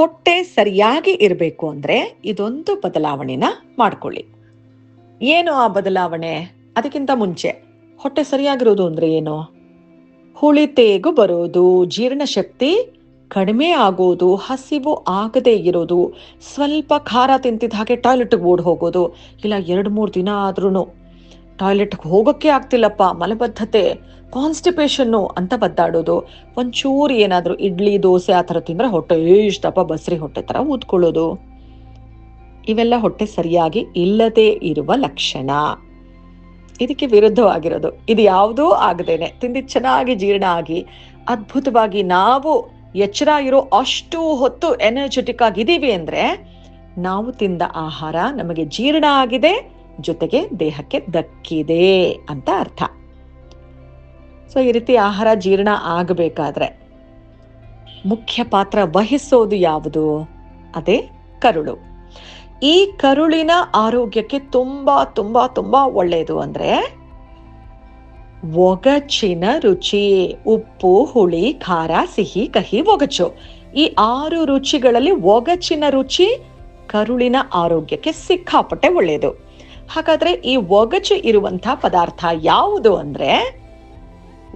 ಹೊಟ್ಟೆ ಸರಿಯಾಗಿ ಇರಬೇಕು ಅಂದ್ರೆ ಇದೊಂದು ಬದಲಾವಣೆನ ಮಾಡ್ಕೊಳ್ಳಿ. ಏನು ಆ ಬದಲಾವಣೆ? ಅದಕ್ಕಿಂತ ಮುಂಚೆ ಹೊಟ್ಟೆ ಸರಿಯಾಗಿರೋದು ಅಂದ್ರೆ ಏನು? ಹುಳಿ ತೇಗು ಬರೋದು ಜೀರ್ಣಶಕ್ತಿ ಕಡಿಮೆ ಆಗೋದು, ಹಸಿವು ಆಗದೇ ಇರೋದು, ಸ್ವಲ್ಪ ಖಾರ ತಿಂತಿದ್ದ ಹಾಗೆ ಟಾಯ್ಲೆಟ್ಗೆ ಓಡ್ ಹೋಗೋದು, ಇಲ್ಲ ಎರಡು ಮೂರು ದಿನ ಆದ್ರೂ ಟಾಯ್ಲೆಟ್ಗೆ ಹೋಗೋಕ್ಕೆ ಆಗ್ತಿಲ್ಲಪ್ಪ. ಮಲಬದ್ಧತೆ ಕಾನ್ಸ್ಟಿಪೇಷನ್ನು ಅಂತ ಬದ್ದಾಡೋದು ಒಂಚೂರು ಏನಾದರೂ ಇಡ್ಲಿ, ದೋಸೆ ಆ ಥರ ತಿಂದರೆ ಹೊಟ್ಟೆ ಇಷ್ಟಪ್ಪ ಬಸ್ರಿ ಹೊಟ್ಟೆ ಥರ ಊದ್ಕೊಳ್ಳೋದು. ಇವೆಲ್ಲ ಹೊಟ್ಟೆ ಸರಿಯಾಗಿ ಇಲ್ಲದೆ ಇರುವ ಲಕ್ಷಣ. ಇದಕ್ಕೆ ವಿರುದ್ಧವಾಗಿರೋದು. ಇದು ಯಾವುದೂ ಆಗದೇನೆ. ತಿಂದಿದ್ದು ಚೆನ್ನಾಗಿ ಜೀರ್ಣ ಆಗಿ ಅದ್ಭುತವಾಗಿ ನಾವು ಎಚ್ಚರ ಇರೋ ಅಷ್ಟು ಹೊತ್ತು ಎನರ್ಜೆಟಿಕ್ ಆಗಿದ್ದೀವಿ ಅಂದ್ರೆ ನಾವು ತಿಂದ ಆಹಾರ ನಮಗೆ ಜೀರ್ಣ ಆಗಿದೆ. ಜೊತೆಗೆ ದೇಹಕ್ಕೆ ದಕ್ಕಿದೆ ಅಂತ ಅರ್ಥ. ಸೊ ಈ ರೀತಿ ಆಹಾರ ಜೀರ್ಣ ಆಗಬೇಕಾದ್ರೆ ಮುಖ್ಯ ಪಾತ್ರ ವಹಿಸೋದು ಯಾವುದು? ಅದೇ ಕರುಳು. ಈ ಕರುಳಿನ ಆರೋಗ್ಯಕ್ಕೆ ತುಂಬಾ ತುಂಬಾ ತುಂಬಾ ಒಳ್ಳೆಯದು ಅಂದ್ರೆ ಒಗಚಿನ ರುಚಿ, ಉಪ್ಪು, ಹುಳಿ, ಖಾರ, ಸಿಹಿ, ಕಹಿ, ಒಗಚು. ಈ ಆರು ರುಚಿಗಳಲ್ಲಿ ಒಗಚಿನ ರುಚಿ ಕರುಳಿನ ಆರೋಗ್ಯಕ್ಕೆ ಸಿಕ್ಕಾಪಟ್ಟೆ ಒಳ್ಳೆಯದು ಹಾಗಾದ್ರೆ ಈ ಒಗಚು ಇರುವಂತಹ ಪದಾರ್ಥ ಯಾವುದು ಅಂದ್ರೆ?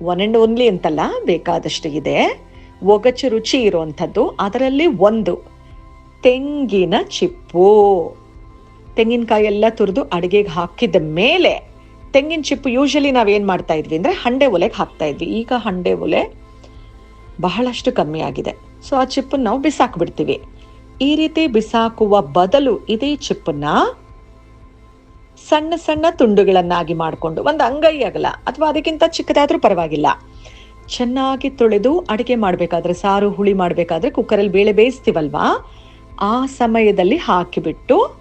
ಒನ್ ಅಂಡ್ ಓನ್ಲಿ ಅಂತಲ್ಲ, ಬೇಕಾದಷ್ಟು ಇದೆ. ಒಗಚು ರುಚಿ ಇರುವಂಥದ್ದು, ಅದರಲ್ಲಿ ಒಂದು, ತೆಂಗಿನ ಚಿಪ್ಪು. ತೆಂಗಿನಕಾಯಿ ಎಲ್ಲ ತುರಿದು ಅಡಿಗೆಗೆ ಹಾಕಿದ ಮೇಲೆ, ತೆಂಗಿನ ಚಿಪ್ಪು ಯೂಶಲಿ ನಾವೇನು ಮಾಡ್ತಾ ಇದ್ವಿ ಅಂದ್ರೆ ಹಂಡೆ ಒಲೆಗೆ ಹಾಕ್ತಾ ಇದ್ವಿ. ಈಗ ಹಂಡೆ ಒಲೆ ಬಹಳಷ್ಟು ಕಮ್ಮಿ ಆಗಿದೆ. ಸೊ ಆ ಚಿಪ್ಪನ್ನು ನಾವು ಬಿಸಾಕ್ಬಿಡ್ತೀವಿ. ಈ ರೀತಿ ಬಿಸಾಕುವ ಬದಲು ಇದೇ ಚಿಪ್ಪನ್ನ ಸಣ್ಣ ಸಣ್ಣ ತುಂಡುಗಳನ್ನಾಗಿ ಮಾಡಿಕೊಂಡು, ಒಂದು ಅಂಗೈ ಅಗಲ ಅಥವಾ ಅದಕ್ಕಿಂತ ಚಿಕ್ಕದಾದ್ರೂ ಪರವಾಗಿಲ್ಲ. ಚೆನ್ನಾಗಿ ತೊಳೆದು ಅಡಿಗೆ ಮಾಡಬೇಕಾದ್ರೆ, ಸಾರು, ಹುಳಿ ಮಾಡಬೇಕಾದ್ರೆ ಕುಕ್ಕರಲ್ಲಿ ಬೇಳೆ ಬೇಯಿಸ್ತೀವಲ್ವಾ? ಆ ಸಮಯದಲ್ಲಿ ಹಾಕಿಬಿಟ್ಟು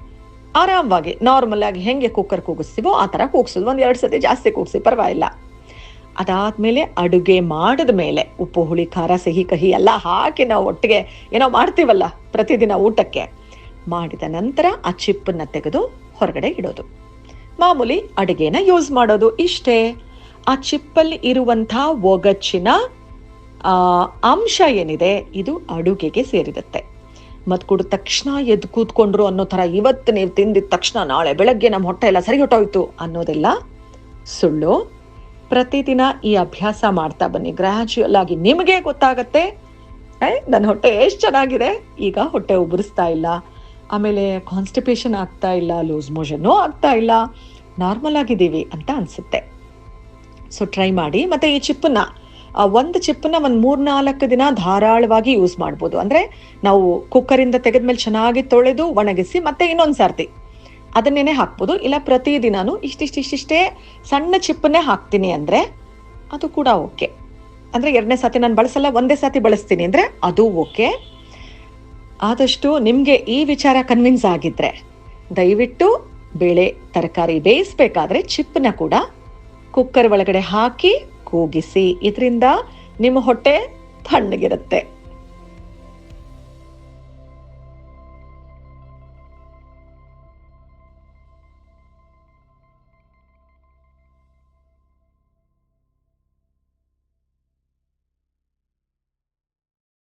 ಆರಾಮವಾಗಿ ನಾರ್ಮಲ್ ಆಗಿ ಹೆಂಗೆ ಕುಕ್ಕರ್ ಕೂಗಿಸ್ತೀವೋ ಆ ಥರ ಕೂಗಿಸೋದು. ಒಂದು ಎರಡು ಸತಿ ಜಾಸ್ತಿ ಕೂಗಿಸಿ, ಪರವಾಗಿಲ್ಲ. ಅದಾದಮೇಲೆ ಅಡುಗೆ ಮಾಡಿದ ಮೇಲೆ ಉಪ್ಪು, ಹುಳಿ, ಖಾರ, ಸಿಹಿ, ಕಹಿ ಎಲ್ಲ ಹಾಕಿ ನಾವು ಒಟ್ಟಿಗೆ ಏನೋ ಮಾಡ್ತೀವಲ್ಲ ಪ್ರತಿದಿನ ಊಟಕ್ಕೆ. ಮಾಡಿದ ನಂತರ ಆ ಚಿಪ್ಪನ್ನ ತೆಗೆದು ಹೊರಗಡೆ ಇಡೋದು. ಮಾಮೂಲಿ ಅಡುಗೆನ ಯೂಸ್ ಮಾಡೋದು ಇಷ್ಟೇ. ಆ ಚಿಪ್ಪಲ್ಲಿ ಇರುವಂಥ ಒಗಚ್ಚಿನ ಅಂಶ ಏನಿದೆ, ಇದು ಅಡುಗೆಗೆ ಸೇರಿರುತ್ತೆ. ಮತ್ತು ಕೂಡ ತಕ್ಷಣ ಎದ್ದು ಕೂತ್ಕೊಂಡ್ರು ಅನ್ನೋ ತರ ಇವತ್ತು ನೀವು ತಿಂದಿದ ತಕ್ಷಣ ನಾಳೆ ಬೆಳಗ್ಗೆ ನಮ್ಮ ಹೊಟ್ಟೆ ಎಲ್ಲ ಸರಿ ಹೊಟ್ಟೋಯ್ತು ಅನ್ನೋದೆಲ್ಲ ಸುಳ್ಳು. ಪ್ರತಿದಿನ ಈ ಅಭ್ಯಾಸ ಮಾಡ್ತಾ ಬನ್ನಿ. ಗ್ರಾಜುಯಲ್ ಆಗಿ ನಿಮಗೆ ಗೊತ್ತಾಗತ್ತೆ. ನನ್ನ ಹೊಟ್ಟೆ ಎಷ್ಟು ಚೆನ್ನಾಗಿದೆ. ಈಗ ಹೊಟ್ಟೆ ಉಬ್ಬರಿಸ್ತಾ ಇಲ್ಲ. ಆಮೇಲೆ ಕಾನ್ಸ್ಟಿಪೇಷನ್ ಆಗ್ತಾ ಇಲ್ಲ, ಲೂಸ್ ಮೋಷನ್ನು ಆಗ್ತಾ ಇಲ್ಲ ನಾರ್ಮಲ್ ಆಗಿದ್ದೀವಿ ಅಂತ ಅನ್ಸುತ್ತೆ. ಸೊ ಟ್ರೈ ಮಾಡಿ. ಮತ್ತೆ ಈ ಚಿಪ್ಪನ್ನ ಒಂದು ಚಿಪ್ಪನ್ನ ಒಂದು ಮೂರ್ನಾಲ್ಕು ದಿನ ಧಾರಾಳವಾಗಿ ಯೂಸ್ ಮಾಡ್ಬೋದು. ಅಂದ್ರೆ ನಾವು ಕುಕ್ಕರಿಂದ ತೆಗೆದ್ಮೇಲೆ ಚೆನ್ನಾಗಿ ತೊಳೆದು ಒಣಗಿಸಿ ಮತ್ತೆ ಇನ್ನೊಂದು ಸರ್ತಿ ಅದನ್ನೇನೆ ಹಾಕ್ಬೋದು. ಇಲ್ಲ ಪ್ರತಿದಿನಾನು ಇಷ್ಟಿಷ್ಟಿಷ್ಟಿಷ್ಟೇ ಸಣ್ಣ ಚಿಪ್ಪನ್ನೇ ಹಾಕ್ತೀನಿ ಅಂದ್ರೆ ಅದು ಕೂಡ ಓಕೆ ಅಂದ್ರೆ ಎರಡನೇ ಸತಿ ನಾನು ಬಳಸಲ್ಲ, ಒಂದೇ ಸತಿ ಬಳಸ್ತೀನಿ ಅಂದ್ರೆ ಅದು ಓಕೆ ಆದಷ್ಟು ನಿಮ್ಗೆ ಈ ವಿಚಾರ ಕನ್ವಿನ್ಸ್ ಆಗಿದ್ರೆ, ದಯವಿಟ್ಟು ಬೇಳೆ, ತರಕಾರಿ ಬೇಯಿಸ್ಬೇಕಾದ್ರೆ ಚಿಪ್ಪನ್ನ ಕೂಡ ಕುಕ್ಕರ್ ಒಳಗಡೆ ಹಾಕಿ ಕೂಗಿಸಿ, ಇದರಿಂದ ನಿಮ್ಮ ಹೊಟ್ಟೆ ತಣ್ಣಗಿರುತ್ತೆ.